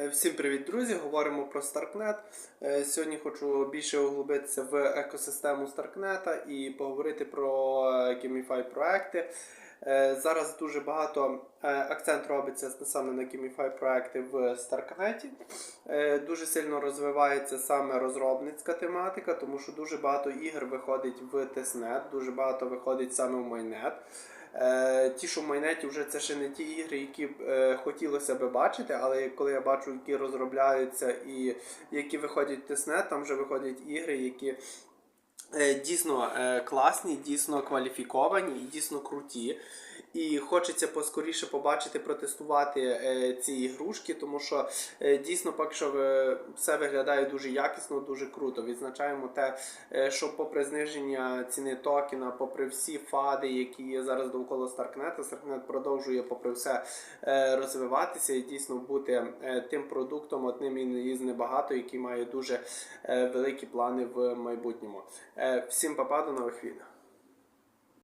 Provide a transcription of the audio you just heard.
Е, Всім привіт, друзі! Говоримо про Starknet. Е, Сьогодні хочу більше углубитися в екосистему Starknet і поговорити про е, Gamify проекти. Е, Зараз дуже багато е, акцент робиться саме на Gamify проекти в Starknet. Е, Дуже сильно розвивається саме розробницька тематика, тому що дуже багато ігор виходить в Testnet, дуже багато виходить саме в. Е, Ті, що в майнеті вже це ще не ті ігри, які е, хотілося би бачити, але коли я бачу, які розробляються і які виходять в тиснет, там вже виходять ігри, які дійсно е, класні, дійсно кваліфіковані і дійсно круті. І хочеться поскоріше побачити, протестувати е, ці ігрушки, тому що е, дійсно поки що е, все виглядає дуже якісно, дуже круто. Відзначаємо те, е, що попри зниження ціни токена, попри всі фади, які є зараз довкола Старкнета, Старкнет продовжує попри все е, розвиватися і дійсно бути е, тим продуктом, одним із небагато, який має дуже е, великі плани в майбутньому. Е, Всім папа, до нових відео.